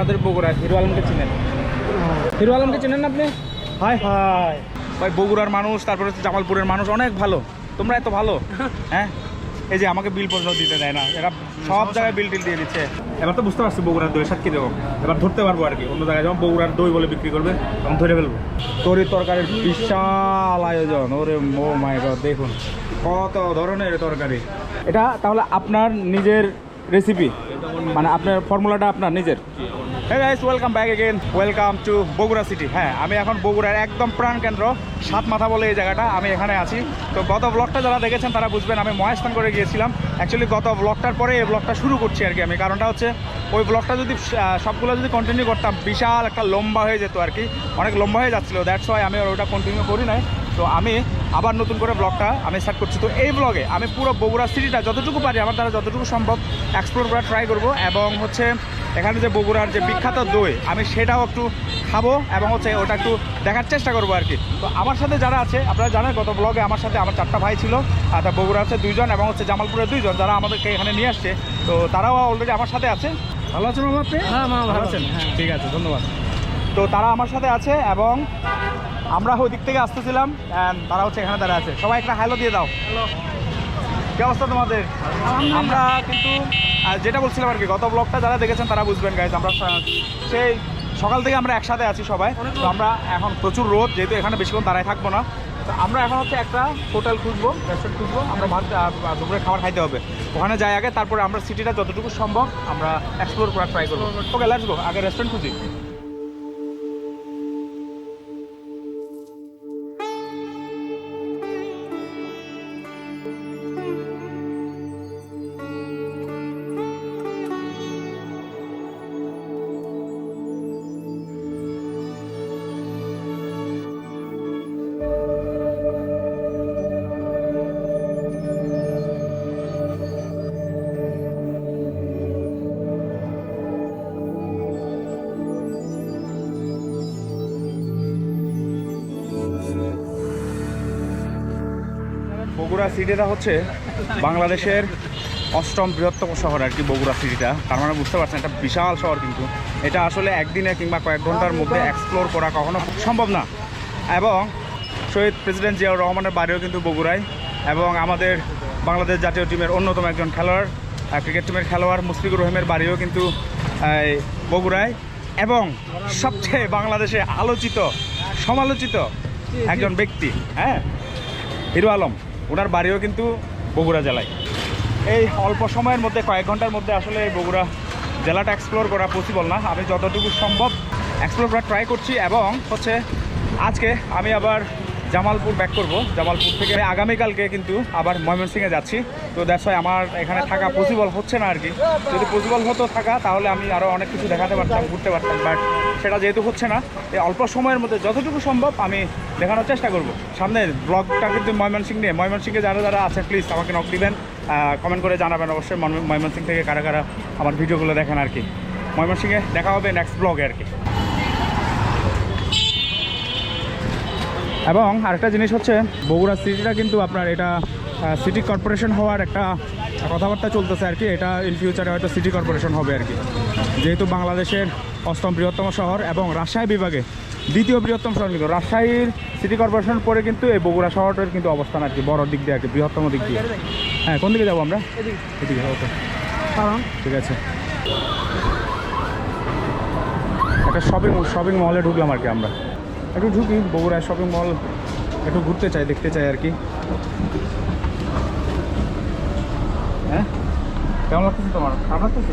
আপনাদের বগুড়ার হিরো আলমকে চিনেন? হিরো আলমকে চিনেন না আপনি? হাই হাই ভাই বগুড়ার মানুষ তারপরে হচ্ছে জামালপুরের মানুষ অনেক ভালো। তোমরা এত ভালো? হ্যাঁ? এই যে আমাকে বিল পর্যন্ত দিতে দেয় না। এরা সব জায়গায় বিল টিল দিয়ে দিচ্ছে। এবার তো বুঝতে পারছি বগুড়ার দই সাক্ষী দেবো এবার ধরতে পারব আর কি। অন্য জায়গায় যেমন বগুড়ার দই বলে বিক্রি করবে তখন ধরে ফেলব। তরি তরকারির বিশাল আয়োজন। ওরে মো মাই গড দেখুন। কত ধরনের তরকারি। এটা তাহলে আপনার নিজের রেসিপি মানে আপনার ফর্মুলাটা আপনার নিজের? হ্যাঁ guys welcome back again welcome to Bogura city হ্যাঁ আমি এখন বগুড়ার একদম প্রাণ কেন্দ্র, সাত মাথা বলে এই জায়গাটা, আমি এখানে আছি। তো গত ব্লগটা যারা দেখেছেন, তারা বুঝবেন আমি মহেশস্থান করে গিয়েছিলাম। অ্যাকচুয়ালি গত ব্লগটার পরে এই ব্লগটা শুরু করছি আর কি আমি। কারণটা হচ্ছে, ওই ব্লগটা যদি সবগুলো যদি কন্টিনিউ করতাম, বিশাল একটা লম্বা হয়ে যেত আর কি। অনেক লম্বা হয়ে যাচ্ছিল দ্যাটস ওয়াই আমি আর ওটা কন্টিনিউ করি নাই। তো আমি আবার নতুন করে ব্লগটা আমি স্টার্ট করছি। তো এই ব্লগে আমি পুরো বগুড়া সিটিটা যতটুকু পারি আমার দ্বারা যতটুকু সম্ভব এক্সপ্লোর করার ট্রাই করব এবং হচ্ছে এখানে যে বগুড়ার যে বিখ্যাত দই আমি সেটাও একটু খাব এবং হচ্ছে ওটা একটু দেখার চেষ্টা করব আর কি তো আমার সাথে যারা আছে আপনারা জানেন গত ব্লগে আমার সাথে আমার চারটা ভাই ছিল আর বগুড়া আছে দুইজন এবং হচ্ছে জামালপুরের দুইজন যারা আমাদেরকে এখানে নিয়ে আসছে। তো তারাও অলরেডি আমার সাথে আছে। ভালো আছেন আপনি? হ্যাঁ, ভালো আছেন হ্যাঁ। ঠিক আছে ধন্যবাদ। তো তারা আমার সাথে আছে এবং আমরা ওই দিক থেকে আসতেছিলাম তারা হচ্ছে এখানে দাঁড়া আছে। সবাই একটা হ্যালো দিয়ে দাও। কি অবস্থা তোমাদের? আমরা কিন্তু যেটা বলছিলাম আর কি গত ব্লগটা যারা দেখেছেন তারা বুঝবেন গাইজ আমরা সেই সকাল থেকে আমরা একসাথে আছি সবাই। তো আমরা এখন প্রচুর রোদ যেহেতু এখানে বেশিক্ষণ দাঁড়ায় থাকব না। তো আমরা এখন হচ্ছে একটা হোটেল খুঁজবো রেস্টুরেন্ট খুঁজবো। আমরা ভাত দুপুরে খাবার খাইতে হবে। ওখানে যাই আগে তারপরে আমরা সিটিটা যতটুকু সম্ভব আমরা এক্সপ্লোর করার ট্রাই করব। ওকে গো আগে রেস্টুরেন্ট খুঁজি। বগুড়া সিটিটা হচ্ছে বাংলাদেশের অষ্টম বৃহত্তম শহর আর কি বগুড়া সিটিটা। তার মানে বুঝতে পারছেন একটা বিশাল শহর কিন্তু। এটা আসলে একদিনে কিংবা কয়েক ঘণ্টার মধ্যে এক্সপ্লোর করা কখনো সম্ভব না। এবং শহীদ প্রেসিডেন্ট জিয়াউর রহমানের বাড়িও কিন্তু বগুড়ায়। এবং আমাদের বাংলাদেশ জাতীয় টিমের অন্যতম একজন খেলোয়াড় ক্রিকেট টিমের খেলোয়াড় মুশফিকুর রহিমের বাড়িও কিন্তু বগুড়ায়। এবং সবচেয়ে বাংলাদেশে আলোচিত, সমালোচিত একজন ব্যক্তি হ্যাঁ? হিরো আলম। ওনার বাড়িও কিন্তু বগুড়া জেলায়। এই অল্প সময়ের মধ্যে, কয়েক ঘণ্টার মধ্যে আসলে এই বগুড়া জেলাটা এক্সপ্লোর করা পসিবল না। আমি যতটুকু সম্ভব এক্সপ্লোর করার ট্রাই করছি এবং হচ্ছে আজকে আমি আবার জামালপুর ব্যাক করব। জামালপুর থেকে আগামীকালকে কিন্তু আবার ময়মনসিংহে যাচ্ছি। তো দ্যাটস ওয়াই আমার এখানে থাকা পসিবল হচ্ছে না আর কি যদি পসিবল হতো থাকা, তাহলে আমি আরও অনেক কিছু দেখাতে পারতাম, ঘুরতে পারতাম বাট সেটা যেহেতু হচ্ছে না এই অল্প সময়ের মধ্যে যতটুকু সম্ভব আমি দেখানোর চেষ্টা করব। সামনে ব্লগটা কিন্তু ময়মনসিং নিয়ে, ময়মনসিংহে যারা যারা আছে প্লিজ আমাকে নক দিবেন কমেন্ট করে জানাবেন অবশ্যই ময়মন- ময়মনসিং থেকে কারা কারা আমার ভিডিওগুলো দেখেন আর কি ময়মনসিংহে দেখা হবে নেক্সট ব্লগে আর কি এবং আরেকটা জিনিস হচ্ছে বগুড়া সিটিটা কিন্তু আপনার এটা সিটি কর্পোরেশন হওয়ার একটা কথাবার্তা চলতেছে আর কি। এটা ইন ফিউচারে হয়তো সিটি কর্পোরেশন হবে আর কি। যেহেতু বাংলাদেশের অষ্টম বৃহত্তম শহর এবং রাজশাহী বিভাগে দ্বিতীয় বৃহত্তম শহর কিন্তু রাজশাহীর সিটি কর্পোরেশন পরে কিন্তু এই বগুড়া শহরটার কিন্তু অবস্থান আর কি বড় দিক দিয়ে আর কি বৃহত্তম দিক দিয়ে। হ্যাঁ কোন দিকে যাব আমরা? এদিকে ওকে। ঠিক আছে। একটা শপিং শপিং মলে ঢুকলাম আর কি আমরা। একটু ঢুকি বগুড়ায় শপিং মল একটু ঘুরতে চাই দেখতে চাই আর কি। হ্যাঁ? কেমন লাগতেছে তোমার? খারাপ লাগতেছে?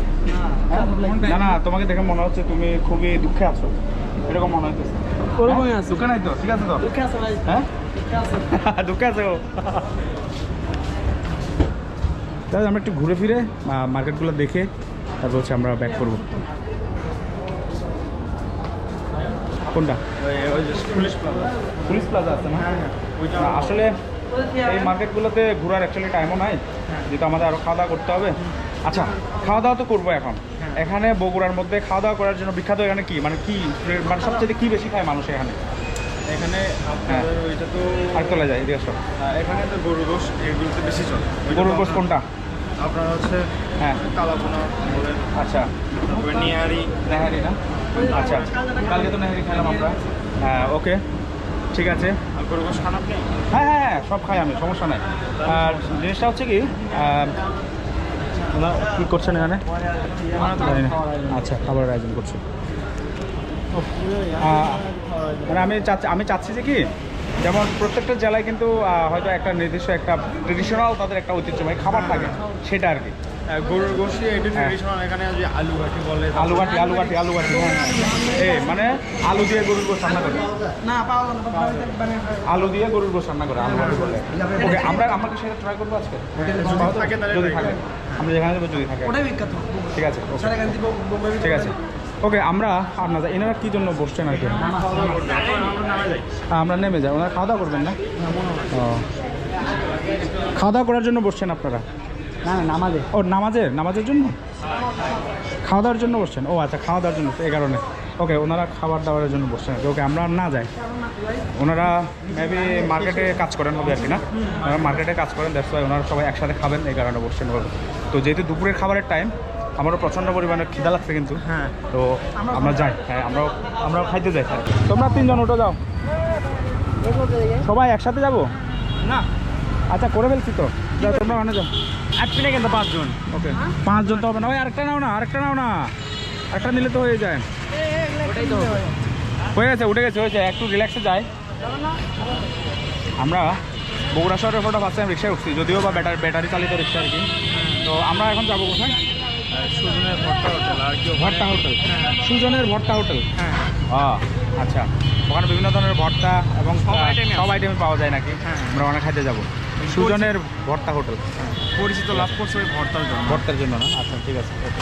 হ্যাঁ? না না তোমাকে দেখে মনে হচ্ছে তুমি খুবই দুঃখে আছো। এরকম মনে হচ্ছে ওরকমই আছে। দুঃখে নাই তো? ঠিক আছে তো? দুঃখে আছে ভাই। হ্যাঁ? দুঃখে আছে। তাহলে আমরা একটু ঘুরে ফিরে মার্কেটগুলো দেখে তারপর হচ্ছে আমরা ব্যাক করব। কোনটা? পুলিশ প্লাজা পুলিশ প্লাজা আছে না? ওইটা না, আসলে এই মার্কেটগুলোতে ঘোরার অ্যাকচুয়ালি টাইমও নাই যেহেতু আমাদের আরও খাওয়া দাওয়া করতে হবে। আচ্ছা খাওয়া দাওয়া তো করব এখন। এখানে বগুড়ার মধ্যে খাওয়া দাওয়া করার জন্য বিখ্যাত এখানে কি? মানে কি মানে সবচেয়ে কি বেশি খায় মানুষ এখানে? এখানে আপনার ওইটা তো আর তোলা যায় এদিকে আসো। এখানে তো গরু গোশ এগুলোতে বেশি চলে। গরুর গোশ কোনটা? আপনার হচ্ছে হ্যাঁ। কালাপোনা বলেন। আচ্ছা। তারপরে নেহারি। না? আচ্ছা। কালকে তো নেহারি খেলাম আমরা। হ্যাঁ ওকে। ঠিক আছে। হ্যাঁ হ্যাঁ হ্যাঁ সব খাই আমি, সমস্যা নাই। আর জিনিসটা হচ্ছে কি করছেন এখানে? আচ্ছা খাবারের আয়োজন করছি। মানে আমি চাচ্ছি আমি চাচ্ছি যে কি যেমন প্রত্যেকটা জেলায় কিন্তু হয়তো একটা নির্দিষ্ট একটা ট্রেডিশনাল তাদের একটা ঐতিহ্যবাহী খাবার থাকে সেটা আর কি। হ্যাঁ, গরুর এটা হ্যাঁ। ট্রেডিশনাল এখানে যে আলু ঘাটি বলে আলু ঘাটি আলু ঘাটি আলু ঘাটি এ মানে আলু দিয়ে গরুর গোশ রান্না করে। আলু দিয়ে গরুর গোশ রান্না করে আলু ঘাটি বলে ওকে আমরা আমরা সেটা ট্রাই করব আজকে? যদি থাকে। আমরা যেখানে যাব যদি থাকে। ওটাই বিখ্যাত। ঠিক আছে ঠিক আছে। ওকে আমরা যাই এনারা কী জন্য বসছেন আর কি? আমরা নেমে যাই। ওনারা খাওয়া দাওয়া করবেন না? ও। খাওয়া দাওয়া করার জন্য বসছেন আপনারা? না নামাজে। ও নামাজের নামাজের জন্য? খাওয়া দাওয়ার জন্য বসছেন? ও আচ্ছা খাওয়া দাওয়ার জন্য এই কারণে। ওকে ওনারা খাবার দাবারের জন্য বসছেন আর কি। ওকে আমরা না যাই। ওনারা মেবি মার্কেটে কাজ করেন হবে আর কি না? ওনারা মার্কেটে কাজ করেন দ্যাটস ওয়াই ওনারা সবাই একসাথে খাবেন এই কারণে বসছেন তো যেহেতু দুপুরের খাবারের টাইম আমারও প্রচণ্ড পরিমাণে খিদা লাগছে কিন্তু। হ্যাঁ। তো আমরা যাই। হ্যাঁ আমরাও আমরাও খাইতে যাই। তোমরা তিনজন উঠে যাও। সবাই একসাথে যাব? না। আচ্ছা করে ফেলছি তো। তোমরা ওখানে যাও। না কিন্তু পাঁচজন। ওকে। পাঁচজন তো হবে না। ওই আরেকটা নাও না আরেকটা নাও না। একটা নিলে তো হয়ে যায়। হয়ে গেছে উঠে গেছে হয়েছে। একটু রিল্যাক্সে যাই। আমরা বগুড়া শহরের ফটো ফার্স্ট টাইম রিক্সায় উঠছি যদিও বা ব্যাটারি ব্যাটারি চালিত রিক্সা আর কি। তো আমরা এখন যাব কোথায়? সুজনের ভর্তা হোটেল আর কি ভর্তা হোটেল। সুজনের ভর্তা হোটেল? হ্যাঁ। আচ্ছা। ওখানে বিভিন্ন ধরনের ভর্তা এবং সব। আইটেমই পাওয়া যায় নাকি? হ্যাঁ। আমরা ওখানে খাইতে যাব। সুজনের ভর্তা হোটেল। পরিচিত লাভ করছে ওই ভর্তার জন্য। ভর্তার জন্য না? আচ্ছা ঠিক আছে। ওকে।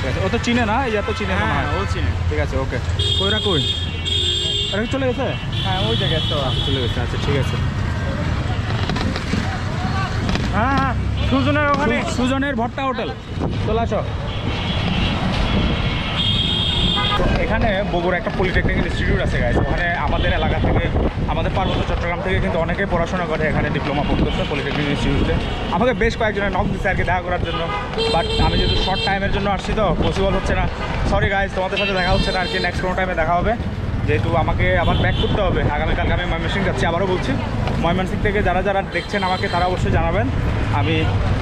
ঠিক আছে। ও তো চিনে না? এই তো চিনে হ্যাঁ হ্যাঁ। ও চিনে। ঠিক আছে ওকে। কইরা কই? ওরা চলে গেছে? হ্যাঁ ওই জায়গায় তো। চলে গেছে আচ্ছা ঠিক আছে। হ্যাঁ হ্যাঁ। সুজনের ওখানে? সুজনের ভর্তা হোটেল। চলে আসো। এখানে বগুড়া একটা পলিটেকনিক ইনস্টিটিউট আছে গাইজ ওখানে আমাদের এলাকা থেকে আমাদের পার্বত্য চট্টগ্রাম থেকে কিন্তু অনেকে পড়াশোনা করে এখানে ডিপ্লোমা পড়তেছে পলিটেকনিক ইনস্টিটিউটে আমাকে বেশ কয়েকজনের নক দিচ্ছে আর কি দেখা করার জন্য। বাট আমি যেহেতু শর্ট টাইমের জন্য আসছি তো পসিবল হচ্ছে না। সরি গাইজ তোমাদের সাথে দেখা হচ্ছে না আর কি নেক্সট কোনো টাইমে দেখা হবে। যেহেতু আমাকে আবার ব্যাক করতে হবে। আগামীকালকে আমি ময়মনসিং যাচ্ছি আবারও বলছি। ময়মনসিং থেকে যারা যারা দেখছেন আমাকে তারা অবশ্যই জানাবেন। আমি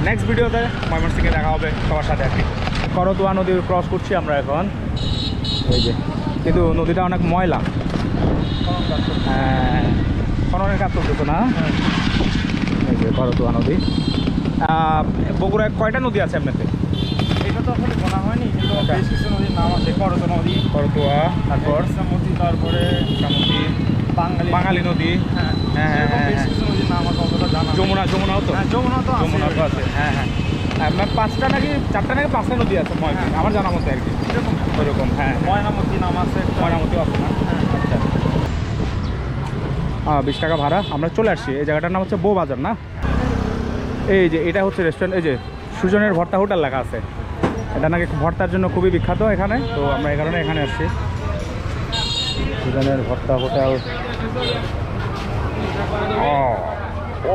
নেক্সট ভিডিওতে ময়মনসিংয়ে দেখা হবে সবার সাথে আর কি। করতোয়া নদী ক্রস করছি আমরা এখন। এই যে কিন্তু নদীটা অনেক ময়লা। হ্যাঁ খননের কাজ চলতেছে না? এই যে করতোয়া নদী। বগুড়ায় কয়টা নদী আছে আপনাদের এটা তো আসলে গোনা হয়নি কিন্তু আচ্ছা। বেশ কিছু নদীর নাম আছে করত নদী করতোয়া তারপর? ইসামতি তারপরে সামুদ্রি বাঙালি বাঙালি নদী। হ্যাঁ হ্যাঁ, হ্যাঁ, হ্যাঁ। জানা যমুনা যমুনাও তো? হ্যাঁ যমুনা তো আছে। যমুনা তো আছে। হ্যাঁ হ্যাঁ। আপনার পাঁচটা নাকি চারটা নাকি পাঁচটা নদী আছে? ময় হ্যাঁ। আমার জানা মতো আর কি। এরকম। ওইরকম হ্যাঁ। ময়নামতি নাম আছে। ময়নামতিও আছে না? হ্যাঁ। আচ্ছা। হ্যাঁ বিশ টাকা ভাড়া। আমরা চলে আসছি। এই জায়গাটার নাম হচ্ছে বউ বাজার না? এই যে এটা হচ্ছে রেস্টুরেন্ট এই যে সুজনের ভর্তা হোটেল লেখা আছে। এটা নাকি ভর্তার জন্য খুবই বিখ্যাত এখানে। তো আমরা এই কারণে এখানে আসছি। সুজনের ভর্তা হোটেল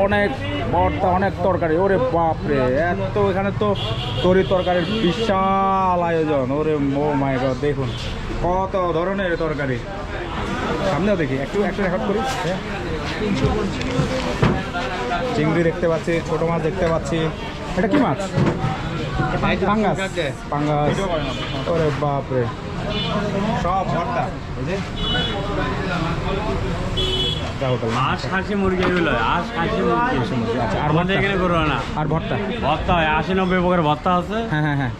অনেক ভর্তা অনেক তরকারি। ওরে বাপরে এত এখানে তো তরি তরকারির বিশাল আয়োজন। ওরে মো মাই গড দেখুন কত ধরনের তরকারি। সামনেও দেখি একটু একটু রেকর্ড করি হ্যাঁ। চিংড়ি দেখতে পাচ্ছি ছোট মাছ দেখতে পাচ্ছি। এটা কি মাছ? পাঙ্গাস। পাঙ্গাস। ওরে বাপরে। সব ভর্তা? আজ খাসি মুরগি এগুলো আজ খাসি মুরগি। আচ্ছা আর আমাদের এখানে না। আর ভর্তা? ভর্তা হয় আশি নব্বই প্রকার ভর্তা আছে। হ্যাঁ হ্যাঁ হ্যাঁ।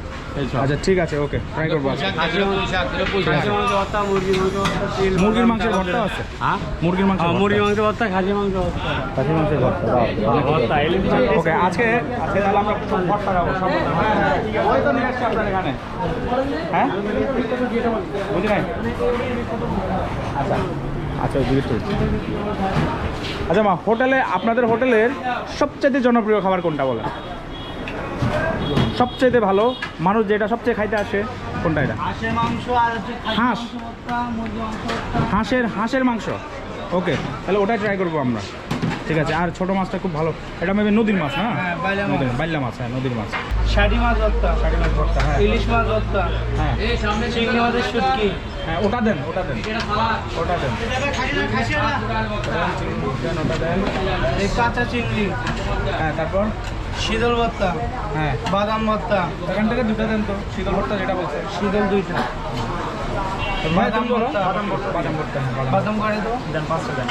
আচ্ছা ঠিক আছে ওকে ট্রাই করব মুরগির মাংসের ভর্তা আছে? হ্যাঁ? মুরগির মাংস হ্যাঁ, মুরগি মাংস ভর্তা খাসি মাংস খাসি মাংসের ভর্তা মাছ। ওকে আজকে আজকে তাহলে আমরা ভর্তা খাব হ্যাঁ, হ্যাঁ, হ্যাঁ বুঝি নাই? আচ্ছা আচ্ছা জিজ্ঞেস করছি আচ্ছা মা হোটেলে আপনাদের হোটেলের সবচেয়ে জনপ্রিয় খাবার কোনটা বলেন? সবচেয়ে ভালো মানুষ যেটা সবচেয়ে খাইতে আসে কোনটা এটা? হাঁস। হাঁসের হাঁসের মাংস। ওকে তাহলে ওটাই ট্রাই করব আমরা। ঠিক আছে আর ছোট মাছটা খুব ভালো। এটা মেবি নদীর মাছ হ্যাঁ, বাইলা মাছ। হ্যাঁ নদীর মাছ। শাড়ি মাছ ভর্তা। শাড়ি মাছ ভর্তা হ্যাঁ। ইলিশ মাছ ভর্তা। হ্যাঁ। চিংড়ি মাছের শুটকি। হ্যাঁ ওটা দেন ওটা দেন। ওটা দেন। দেন, ওটা দেন কাঁচা চিংড়ি। হ্যাঁ তারপর? শীতল ভর্তা। হ্যাঁ। বাদাম ভর্তা। এখান থেকে দুটো দেন তো শীতল ভর্তা যেটা বলছে। শীতল দুইটা। ভাই, বাদাম ভর্তা। বাদাম ভর্তা। বাদাম ভর্তা। হ্যাঁ বাদাম। বাদাম করে তো? দেন পাঁচটা দেন।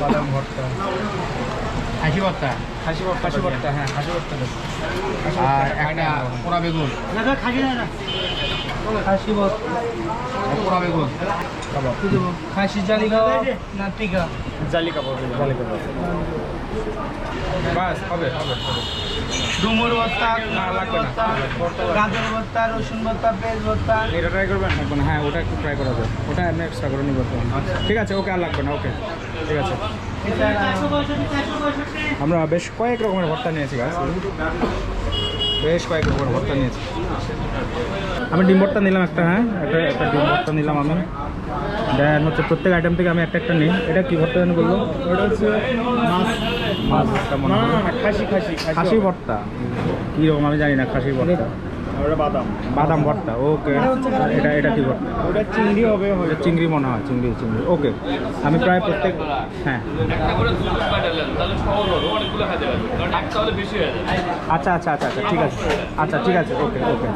বাদাম ভর্তা। হাসি ভর্তা? খাসি ভর্তা খাসি ভর্তা হ্যাঁ। খাসি ভর্তা আর একটা পোড়া বেগুন। খাসি না খাসি ভর্তা। পোড়া বেগুন। কাবাব কি খাসি জালি খাওয়া না টিকা? জালি কাবাব জালি কাবাব বাস হবে হবে ডুমুর ভর্তা না, লাগবে না। গাজর ভর্তা রসুন ভর্তা পেঁয়াজ ভর্তা। এটা ট্রাই করবেন? এখন হ্যাঁ ওটা একটু ট্রাই করা যায় ওটা এমনি এক্সট্রা করে নিব ঠিক আছে ওকে আর লাগবে না ওকে। ঠিক আছে। আমরা বেশ কয়েক রকমের ভর্তা নিয়েছি গাছ বেশ কয়েক রকমের ভর্তা নিয়েছি। আমি ডিম ভর্তা নিলাম একটা হ্যাঁ? একটা একটা ডিম ভর্তা নিলাম আমি। দেন হচ্ছে প্রত্যেক আইটেম থেকে আমি একটা একটা নিই। এটা কি ভর্তা জানি বলল? ওটা হচ্ছে মাছ। মাছ ভর্তা মনে হয়। খাসি খাসি খাসি ভর্তা? কীরকম আমি জানি না খাসি ভর্তা। ওটা বাদাম। বাদাম ভর্তা ওকে। এটা এটা কি ভর্তা? ওটা চিংড়ি হবে ওটা চিংড়ি মনে হয় চিংড়ি চিংড়ি। ওকে আমি প্রায় প্রত্যেক হ্যাঁ। একটা করে দুধ পাঠালেন তাহলে সহজ হবে অনেকগুলো খাইতে পারবেন কারণ একটা হলে বেশি হয়ে যায় আচ্ছা আচ্ছা আচ্ছা আচ্ছা ঠিক আছে। আচ্ছা ঠিক আছে ওকে ওকে।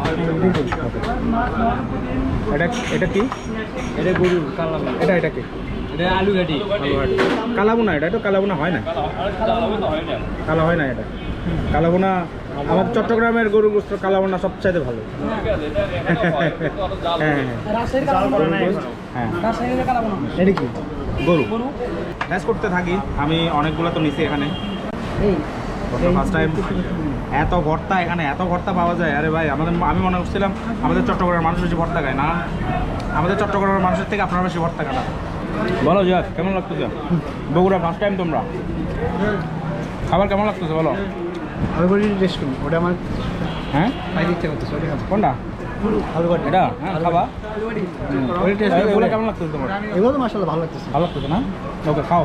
ওকে এটা এটা কি? এটা গরু এটা এটা কি? এটা আলু ঘাটি কালাবোনা এটা তো কালাবোনা হয় না? কালো হয় না এটা। কালাবোনা আমাদের চট্টগ্রামের গরু গোস্ত কালাবোনা সবচাইতে ভালো। হ্যাঁ। হ্যাঁ। হ্যাঁ। এটা কি? গরু। ম্যাচ করতে থাকি। আমি অনেকগুলো তো নিছি এখানে। ফার্স্ট টাইম এত ভর্তা এখানে এত ভর্তা পাওয়া যায়। আরে ভাই আমাদের আমি মনে করছিলাম আমাদের চট্টগ্রামের মানুষ বেশি ভর্তা খায় না? আমাদের চট্টগ্রামের মানুষের থেকে আপনারা বেশি ভর্তা খান। বলো জিয়াদ কেমন লাগতেছে? বগুড়া ফার্স্ট টাইম তোমরা? খাবার কেমন লাগতেছে বলো? আমি বলি টেস্ট করুন ওটা আমার হ্যাঁ? খাইতে ইচ্ছা করতেছে ওটা কোনটা? এটা? হ্যাঁ খাবা এগুলো কেমন লাগতেছে তোমার? এগুলো তো মাসাল্লাহ ভালো লাগতেছে। ভালো লাগতেছে না? ওকে খাও।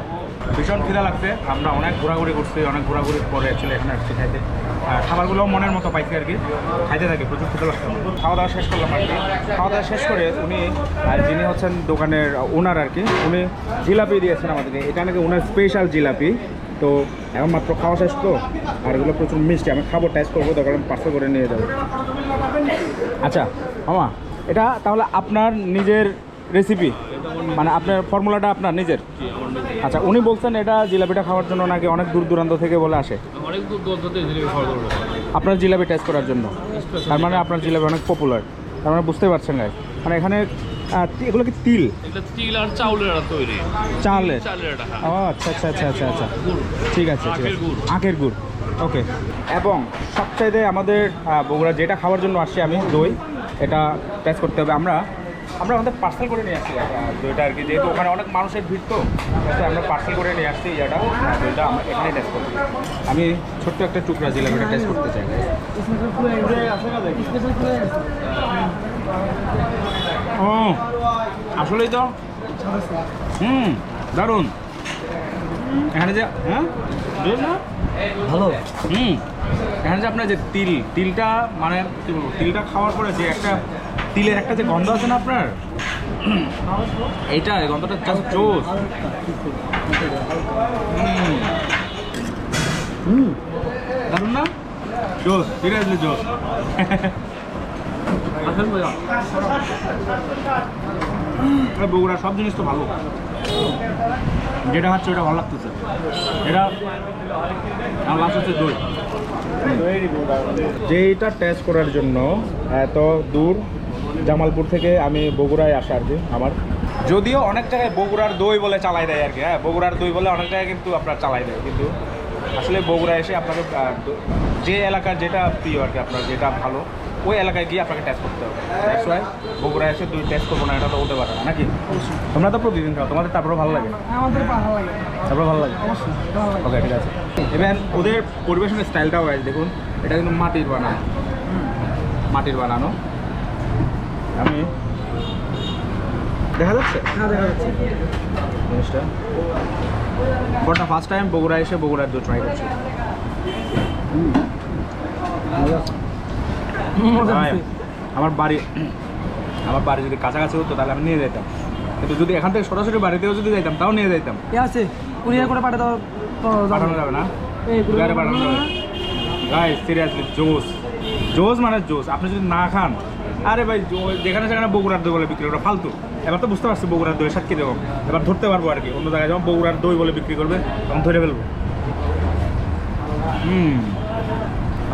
ভীষণ খিদা লাগছে আমরা অনেক ঘোরাঘুরি করছি অনেক ঘোরাঘুরির পরে অ্যাকচুয়ালি এখানে আসছি খাইতে। খাবারগুলো মনের মতো পাইছি আর কি। খাইতে থাকি, প্রচুর খিদা লাগছে খাওয়া দাওয়া শেষ করলাম আর কি। খাওয়া দাওয়া শেষ করে উনি যিনি হচ্ছেন দোকানের ওনার আর কি, উনি জিলাপি দিয়েছেন আমাদেরকে। এটা নাকি ওনার স্পেশাল জিলাপি। তো এখন মাত্র খাওয়া শেষ তো? আর এগুলো প্রচুর মিষ্টি। আমি খাব টেস্ট করব, দরকার পার্সেল করে নিয়ে যাব। আচ্ছা মামা, এটা তাহলে আপনার নিজের রেসিপি মানে আপনার ফর্মুলাটা আপনার নিজের? আচ্ছা উনি বলছেন এটা জিলাপিটা খাওয়ার জন্য নাকি অনেক দূর দূরান্ত থেকে বলে আসে? অনেক দূর দূর থেকে জিলিপি খাওয়া দাওয়া আপনার জিলাপি টেস্ট করার জন্য? তার মানে আপনার জিলাপি অনেক পপুলার তার মানে বুঝতে পারছেন গাই মানে এখানে এগুলো কি তিল? তিল আর চাউলের তৈরি। হ্যাঁ। ও আচ্ছা আচ্ছা আচ্ছা আচ্ছা আচ্ছা। ঠিক আছে ঠিক আখের আছে। গুড়। আখের গুড়। ওকে এবং সবচাইতে আমাদের বগুড়া যেটা খাওয়ার জন্য আসছি আমি দই। এটা টেস্ট করতে হবে আমরা। আমরা আমাদের পার্সেল করে নিয়ে আসছি দইটা আর কি যেহেতু ওখানে অনেক মানুষের ভিড় তো আমরা পার্সেল করে নিয়ে আসছি এটা দইটা আমরা এখানে টেস্ট করব আমি ছোট্ট একটা টুকরা জিলাপিটা টেস্ট করতে চাই। ও আসলেই তো? হুম দারুণ। এখানে যে হ্যাঁ? ভালো। হুম এখানে যে আপনার যে তিল তিলটা মানে কি বলব তিলটা খাওয়ার পরে যে একটা তিলের একটা যে গন্ধ আছে না আপনার? এইটা গন্ধটা জাস্ট জোস হুম। হুম না? জোস সিরিয়াসলি জোস আসল মজা আর সব জিনিস তো ভালো। যেটা হচ্ছে ওটা ভালো লাগতেছে। এটা আমার লাস্ট হচ্ছে দই। যেইটা টেস্ট করার জন্য এত দূর জামালপুর থেকে আমি বগুড়ায় আসা আর কি আমার। যদিও অনেক জায়গায় বগুড়ার দই বলে চালাই দেয় আর কি হ্যাঁ বগুড়ার দই বলে অনেক জায়গায় কিন্তু আপনার চালাই দেয় কিন্তু আসলে বগুড়া এসে আপনাকে যে এলাকার যেটা প্রিয় আর কি আপনার যেটা ভালো ওই এলাকায় গিয়ে আপনাকে টেস্ট করতে হবে। দ্যাটস ওয়াই বগুড়া এসে দুই টেস্ট করব না এটা তো হতে পারে না নাকি? তোমরা তো প্রতিদিন খাও তোমাদের তারপরে ভালো লাগে? আমাদের ভালো লাগে। তারপরে ভালো লাগে? অবশ্যই ভালো লাগে। ওকে ঠিক আছে। এবার ওদের পরিবেশনের স্টাইলটাও আছে দেখুন এটা কিন্তু মাটির বানানো। মাটির বানানো। আমি দেখা যাচ্ছে? হ্যাঁ দেখা যাচ্ছে। জিনিসটা? বড়টা ফার্স্ট টাইম বগুড়া এসে বগুড়ার দুধ ট্রাই করছি। আমার বাড়ি আমার বাড়ি যদি কাছাকাছি হতো তাহলে আমি নিয়ে যেতাম কিন্তু যদি এখান থেকে সরাসরি বাড়িতেও যদি যাইতাম তাও নিয়ে যাইতাম। আছে কুরিয়ার করে পাঠাতে দাও পাঠানো যাবে না? পাঠানো যাবে। গাই সিরিয়াসলি জোস। জোস মানে জোস। আপনি যদি না খান আরে ভাই যেখানে সেখানে বগুড়ার দই বলে বিক্রি করে ফালতু। এবার তো বুঝতে পারছি বগুড়ার দই সাক্ষী দেবো এবার ধরতে পারব আর কি অন্য জায়গায় যখন বগুড়ার দই বলে বিক্রি করবে তখন ধরে ফেলব। হুম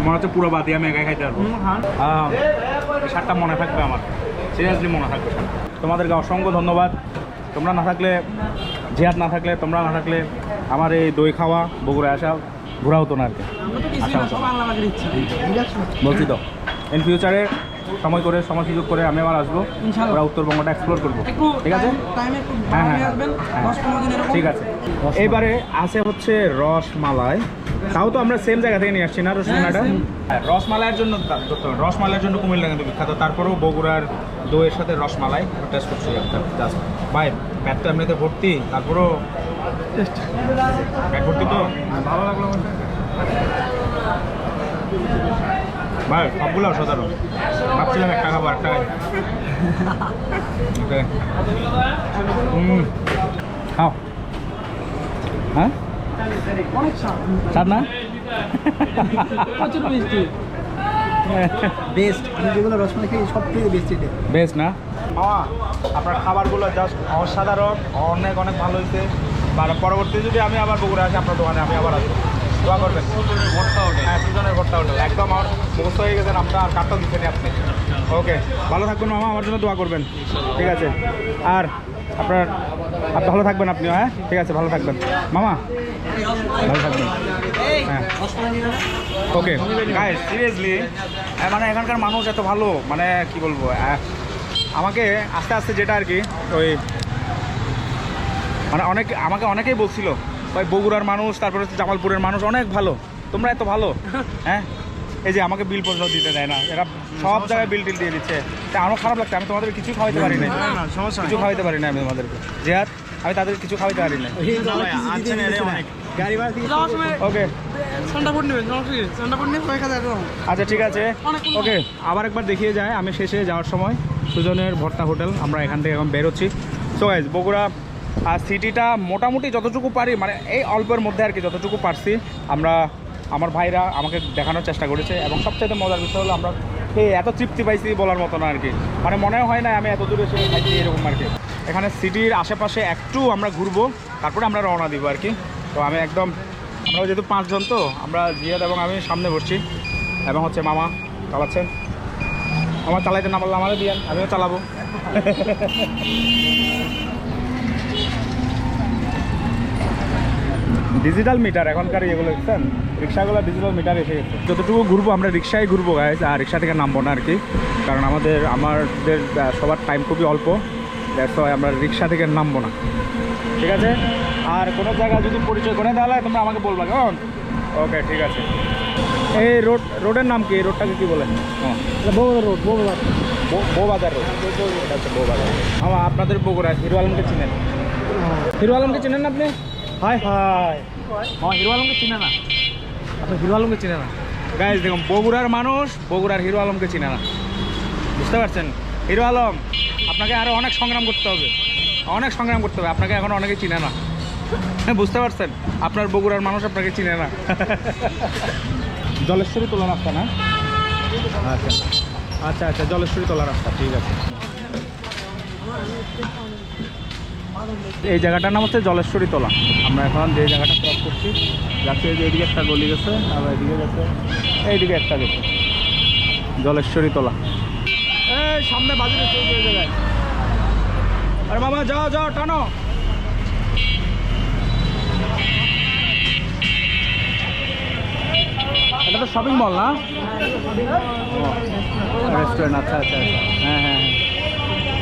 মনে হচ্ছে পুরো বাদি আমি একাই খাইতে পারব। শার্টটা মনে থাকবে আমার। সিরিয়াসলি মনে থাকবে তোমাদেরকে অসংখ্য ধন্যবাদ। তোমরা না থাকলে জিহাদ না থাকলে তোমরা না থাকলে আমার এই দই খাওয়া বগুড়ায় আসা ঘোরা হতো না আর কি। আমরা বলছি তো ইন ফিউচারে সময় করে সময় সুযোগ করে আমি আবার আসব। আমরা উত্তরবঙ্গটা এক্সপ্লোর করব। ঠিক আছে? হ্যাঁ, হ্যাঁ, হ্যাঁ। এরকম ঠিক আছে। এইবারে আছে হচ্ছে রসমালাই। তাও তো আমরা সেম জায়গা থেকে নিয়ে আসছি না রসমালাইটা হ্যাঁ, রসমালাইয়ের জন্য রসমালাইয়ের জন্য কুমিল্লা কিন্তু বিখ্যাত। তারপরেও বগুড়ার দইয়ের সাথে রসমালাই টেস্ট করছি একটা জাস্ট ভাই প্যাট তো এমনিতে ভর্তি তারপরেও প্যাট ভর্তি তো? ভালো লাগল। ভাই সবগুলো অসাধারণ। ভাবছিলাম একটা খাব একটা. হুম খাও। হ্যাঁ? অনেক স্বাদ স্বাদ না প্রচুর মিষ্টি বেস্ট আমি যেগুলো রসমালাই খাই সব থেকে বেস্ট এটা না? আপনার খাবারগুলো জাস্ট অসাধারণ অনেক অনেক ভালো হয়েছে। আর পরবর্তী যদি আমি আবার বগুড়া আসি আপনার দোকানে আমি আবার আসব। দোয়া করবেন। হ্যাঁ সুজনের ভর্তা হোটেল একদম আমার মুখস্থ হয়ে গেছেন আপনার আর কার্ডটাও দিচ্ছেন আপনি। ওকে ভালো থাকবেন মামা আমার জন্য দোয়া করবেন। ঠিক আছে। আর আপনার আপনি ভালো থাকবেন আপনি হ্যাঁ? ঠিক আছে ভালো থাকবেন। মামা ভালো থাকবেন। হ্যাঁ। ওকে গাইস সিরিয়াসলি মানে এখানকার মানুষ এত ভালো মানে কি বলব আমাকে আস্তে আস্তে যেটা আর কি ওই মানে অনেক আমাকে অনেকেই বলছিল ভাই বগুড়ার মানুষ তারপরে হচ্ছে জামালপুরের মানুষ অনেক ভালো। তোমরা এত ভালো? হ্যাঁ? এই যে আমাকে বিল পর্যন্ত দিতে দেয় না। এরা সব জায়গায় বিল টিল দিয়ে দিচ্ছে। তা আমারও খারাপ লাগছে আমি তোমাদের কিছু খাওয়াইতে পারি না কিছু খাওয়াইতে পারি না আমি তোমাদেরকে। জেহাদ আমি তাদের কিছু খাওয়াইতে পারি না। ওকে। আচ্ছা ঠিক আছে। ওকে আবার একবার দেখিয়ে যায়। আমি শেষে যাওয়ার সময় সুজনের ভর্তা হোটেল আমরা এখান থেকে এখন বেরোচ্ছি। সো গাইজ বগুড়া আর সিটিটা মোটামুটি যতটুকু পারি মানে এই অল্পের মধ্যে আর কি যতটুকু পারছি, আমরা, আমার ভাইরা আমাকে দেখানোর চেষ্টা করেছে এবং সবচেয়ে মজার বিষয় হলো আমরা খেয়ে এত তৃপ্তি পাইছি বলার মতো না আর কি। মানে মনে হয় না আমি এত দূরে এসে খাইছি এরকম আর কি। এখানে সিটির আশেপাশে একটু আমরা ঘুরবো, তারপরে আমরা রওনা দিব আর কি। তো আমি একদম, আমরা যেহেতু পাঁচজন তো, আমরা জিয়াদ এবং আমি সামনে বসছি। এবং হচ্ছে মামা চালাচ্ছেন। আমার চালাইতে না পারলে আমারও দিয়েন আমিও চালাবো। ডিজিটাল মিটার এখনকার এগুলো দেখছেন রিক্সাগুলো ডিজিটাল মিটার এসে গেছে। যতটুকু ঘুরবো আমরা রিক্সায় ঘুরবো গাইজ আর রিক্সা থেকে নামবো না আর কি। কারণ আমাদের আমাদের সবার টাইম খুবই অল্প। দ্যাটস ওয়াই আমরা রিক্সা থেকে নামবো না। ঠিক আছে? আর কোনো জায়গায় যদি পরিচয় করে তাহলে তোমরা আমাকে বলবা কেমন? ওকে ঠিক আছে। এই রোড রোডের নাম কি? এই রোডটাকে কি বলে? হ্যাঁ। রোড বগুড়া বৌবাজার রোড হচ্ছে বৌবাজার আমার আপনাদের বগুড়া হিরো আলমকে চিনেন? হিরো আলমকে চিনেন আপনি? High high. হ্যাঁ হিরো আলমকে চিনে না? আচ্ছা হিরো আলমকে চিনে না? গাইজ দেখুন, বগুড়ার মানুষ বগুড়ার হিরো আলমকে চিনে না। বুঝতে পারছেন? হিরো আলম, আপনাকে আরও অনেক সংগ্রাম করতে হবে। অনেক সংগ্রাম করতে হবে। আপনাকে এখন অনেকে চিনে না। বুঝতে পারছেন? আপনার বগুড়ার মানুষ আপনাকে চিনে না। জলেশ্বরী তোলা রাস্তা না? আচ্ছা। আচ্ছা আচ্ছা জলেশ্বরী তোলা রাস্তা, ঠিক আছে। এই জায়গাটার নাম হচ্ছে জলেশ্বরী তোলা। আমরা এখন যে জায়গাটা ক্রস করছি, যাচ্ছে যে এদিকে একটা গলি গেছে আর এদিকে গেছে এইদিকে একটা গেছে। জলেশ্বরী তোলা। সামনে বাজে গেছে ওই জায়গায়। আরে মামা যাও যাও, টানো। এটা তো শপিং মল না? রেস্টুরেন্ট আচ্ছা আচ্ছা আচ্ছা। হ্যাঁ হ্যাঁ হ্যাঁ।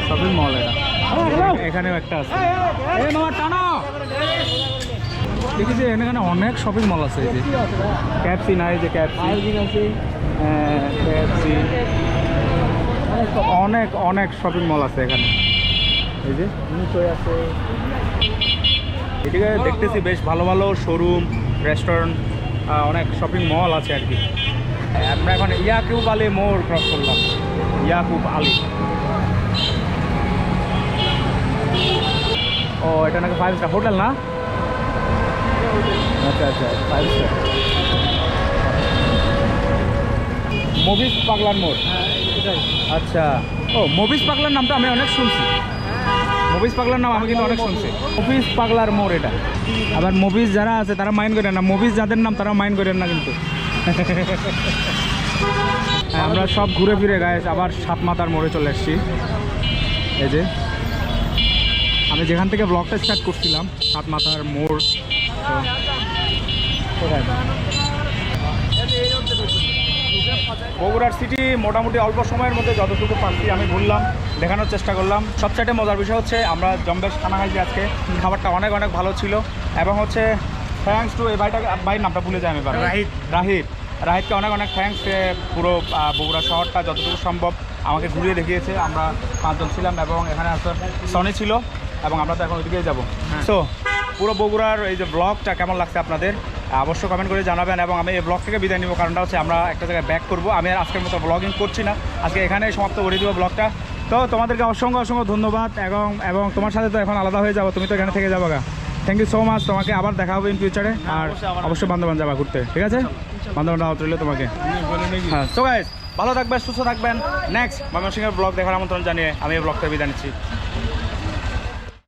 শপিং মল এটা। এখানেও একটা আছে। দেখি যে এখানে অনেক শপিং মল আছে এই যে। ক্যাপসি না এই যে ক্যাপসি ক্যাপসি অনেক অনেক শপিং মল আছে এখানে। এই যে। আছে এদিকে দেখতেছি বেশ ভালো ভালো শোরুম রেস্টুরেন্ট অনেক শপিং মল আছে আর কি। আমরা এখন ইয়াকুব আলী মোড় ক্রস করলাম। ইয়াকুব আলী। ও এটা নাকি ফাইভ স্টার হোটেল না? আচ্ছা আচ্ছা ফাইভ স্টার মুভিস পাগলার মোড়। আচ্ছা। ও মুভিস পাগলার নামটা আমি অনেক শুনছি। মুভিস পাগলার নাম আমি কিন্তু অনেক শুনছি। মুভিস পাগলার মোড় এটা। আবার মুভিস যারা আছে তারা মাইন্ড করেন না। মুভিস যাদের নাম তারা মাইন্ড করেন না কিন্তু। হ্যাঁ, আমরা সব ঘুরে ফিরে গায়ে আবার সাত মাতার মোড়ে চলে এসেছি। এই যে। আমি যেখান থেকে ব্লগটা স্টার্ট করছিলাম সাত মাথার মোড় বগুড়ার সিটি মোটামুটি অল্প সময়ের মধ্যে যতটুকু পারছি আমি বললাম দেখানোর চেষ্টা করলাম। সবচাইতে মজার বিষয় হচ্ছে আমরা জম্বেশ খানা খাইছি আজকে খাবারটা অনেক অনেক ভালো ছিল এবং হচ্ছে থ্যাঙ্কস টু এই ভাইটাকে ভাইয়ের নামটা ভুলে যাই আমি এবার রাহিদ রাহিদ রাহিদকে অনেক অনেক থ্যাঙ্কস পুরো বগুড়া শহরটা যতটুকু সম্ভব আমাকে ঘুরিয়ে দেখিয়েছে। আমরা পাঁচজন ছিলাম এবং এখানে আছে সনি ছিল। এবং আমরা তো এখন ওইদিকেই যাব। সো পুরো বগুড়ার এই যে ব্লগটা কেমন লাগছে আপনাদের? অবশ্যই কমেন্ট করে জানাবেন এবং আমি এই ব্লগ থেকে বিদায় নিব। কারণটা হচ্ছে আমরা একটা জায়গায় ব্যাক করব। আমি আর আজকের মতো ব্লগিং করছি না। আজকে এখানেই সমাপ্ত করে দিব ব্লগটা। তো তোমাদেরকে অসংখ্য অসংখ্য ধন্যবাদ এবং এবং তোমার সাথে তো এখন আলাদা হয়ে যাব। তুমি তো এখানে থেকে যাব গা। থ্যাংক ইউ সো মাচ তোমাকে আবার দেখা হবে ইন ফিউচারে আর অবশ্যই বান্ধবান যাবা ঘুরতে। ঠিক আছে? বান্ধবান আউট রইল তোমাকে। হ্যাঁ সো গাইজ ভালো থাকবেন সুস্থ থাকবেন। নেক্সট ময়মনসিংহের ব্লগ দেখার আমন্ত্রণ জানিয়ে আমি এই ব্লগটা বিদায় নিচ্ছি।